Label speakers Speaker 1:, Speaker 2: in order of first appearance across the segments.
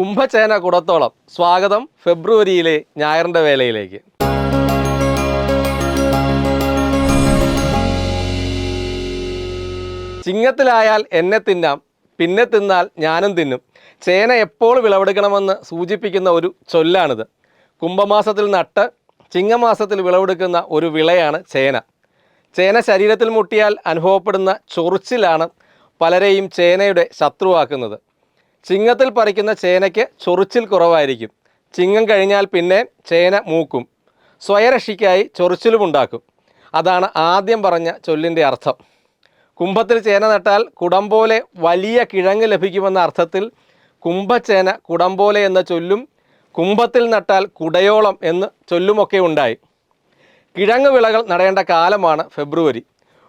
Speaker 1: കുംഭചേന കുടത്തോളം. സ്വാഗതം ഫെബ്രുവരിയിലെ ഞായറിന്റെ വേലയിലേക്ക്. ചിങ്ങത്തിലായാൽ എന്നെ തിന്നാം പിന്നെ തിന്നാൽ ഞാനും തിന്നും. ചേന എപ്പോൾ വിളവെടുക്കണമെന്ന് സൂചിപ്പിക്കുന്ന ഒരു ചൊല്ലാണിത്. കുംഭമാസത്തിൽ നട്ട് ചിങ്ങമാസത്തിൽ വിളവെടുക്കുന്ന ഒരു വിളയാണ് ചേന. ചേന ശരീരത്തിൽ മുട്ടിയാൽ അനുഭവപ്പെടുന്ന ചൊറിച്ചിലാണ് പലരെയും ചേനയുടെ ശത്രുവാക്കുന്നത്. ചിങ്ങത്തിൽ പറിക്കുന്ന ചേനയ്ക്ക് ചൊറിച്ചിൽ കുറവായിരിക്കും. ചിങ്ങം കഴിഞ്ഞാൽ പിന്നെ ചേന മൂക്കും. സ്വയരക്ഷയ്ക്കായി ചൊറിച്ചിലുമുണ്ടാക്കും. അതാണ് ആദ്യം പറഞ്ഞ ചൊല്ലിന്റെ അർത്ഥം. കുംഭത്തിൽ ചേന നട്ടാൽ കുടം പോലെ വലിയ കിഴങ്ങ് ലഭിക്കുമെന്ന അർത്ഥത്തിൽ കുംഭച്ചേന കുടം പോലെ എന്ന ചൊല്ലും കുംഭത്തിൽ നട്ടാൽ കുടയോളം എന്ന് ചൊല്ലുമൊക്കെ ഉണ്ടായി. കിഴങ്ങ് വിളകൾ നടേണ്ട കാലമാണ് ഫെബ്രുവരി.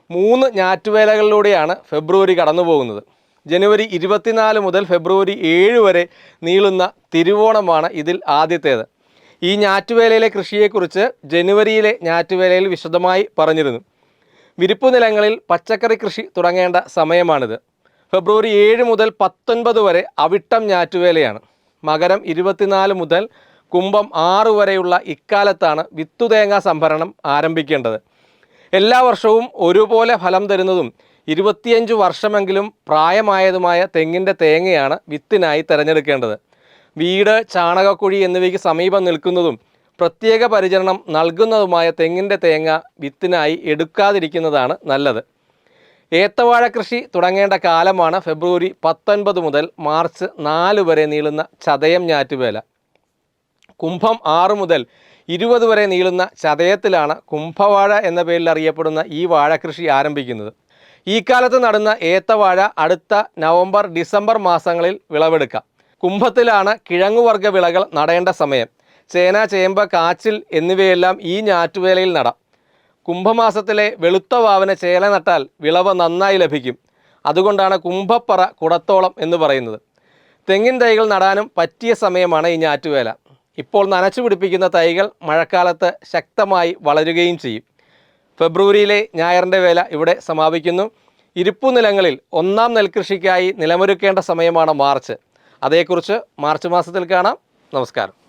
Speaker 1: മൂന്ന് ഞാറ്റുവേലകളിലൂടെയാണ് ഫെബ്രുവരി കടന്നു പോകുന്നത് ജനുവരി ഇരുപത്തിനാല് മുതൽ ഫെബ്രുവരി ഏഴ് വരെ നീളുന്ന തിരുവോണമാണ് ഇതിൽ ആദ്യത്തേത്. ഈ ഞാറ്റുവേലയിലെ കൃഷിയെക്കുറിച്ച് ജനുവരിയിലെ ഞാറ്റുവേലയിൽ വിശദമായി പറഞ്ഞിരുന്നു. വിരിപ്പ് നിലങ്ങളിൽ പച്ചക്കറി കൃഷി തുടങ്ങേണ്ട സമയമാണിത്. ഫെബ്രുവരി ഏഴ് മുതൽ പത്തൊൻപത് വരെ അവിട്ടം ഞാറ്റുവേലയാണ്. മകരം ഇരുപത്തിനാല് മുതൽ കുംഭം ആറ് വരെയുള്ള ഇക്കാലത്താണ് വിത്തുതേങ്ങ സംഭരണം ആരംഭിക്കേണ്ടത്. എല്ലാ വർഷവും ഒരുപോലെ ഫലം തരുന്നതും ഇരുപത്തിയഞ്ച് വർഷമെങ്കിലും പ്രായമായതുമായ തെങ്ങിന്റെ തേങ്ങയാണ് വിത്തിനായി തിരഞ്ഞെടുക്കേണ്ടത്. വീട് ചാണകക്കുഴി എന്നിവയ്ക്ക് സമീപം നിൽക്കുന്നതും പ്രത്യേക പരിചരണം നൽകുന്നതുമായ തെങ്ങിന്റെ തേങ്ങ വിത്തിനായി എടുക്കാതിരിക്കുന്നതാണ് നല്ലത്. ഏത്തവാഴ കൃഷി തുടങ്ങേണ്ട കാലമാണ് ഫെബ്രുവരി പത്തൊൻപത് മുതൽ മാർച്ച് നാല് വരെ നീളുന്ന ചതയം ഞാറ്റുവേല. കുംഭം ആറ് മുതൽ ഇരുപത് വരെ നീളുന്ന ചതയത്തിലാണ് കുംഭവാഴ എന്ന പേരിൽ അറിയപ്പെടുന്ന ഈ വാഴകൃഷി ആരംഭിക്കുന്നത്. ഈ കാലത്ത് നടുന്ന ഏത്തവാഴ അടുത്ത നവംബർ ഡിസംബർ മാസങ്ങളിൽ വിളവെടുക്കാം. കുംഭത്തിലാണ് കിഴങ്ങുവർഗ വിളകൾ നടേണ്ട സമയം. ചേന ചേമ്പ കാച്ചിൽ എന്നിവയെല്ലാം ഈ ഞാറ്റുവേലയിൽ നടാം. കുംഭമാസത്തിലെ വെളുത്ത വാവന ചേല നട്ടാൽ വിളവ് നന്നായി ലഭിക്കും. അതുകൊണ്ടാണ് കുംഭപ്പറ കുടത്തോളം എന്ന് പറയുന്നത്. തെങ്ങിൻ തൈകൾ നടാനും പറ്റിയ സമയമാണ് ഈ ഞാറ്റുവേല. ഇപ്പോൾ നനച്ചു പിടിപ്പിക്കുന്ന തൈകൾ മഴക്കാലത്ത് ശക്തമായി വളരുകയും ചെയ്യും. ഫെബ്രുവരിയിലെ ഞായറിന്റെ വേല ഇവിടെ സമാപിക്കുന്നു. ഇരിപ്പു നിലങ്ങളിൽ ഒന്നാം നെൽകൃഷിക്കായി നിലമൊരുക്കേണ്ട സമയമാണ് മാർച്ച്. അതേക്കുറിച്ച് മാർച്ച് മാസത്തിൽ കാണാം. നമസ്കാരം.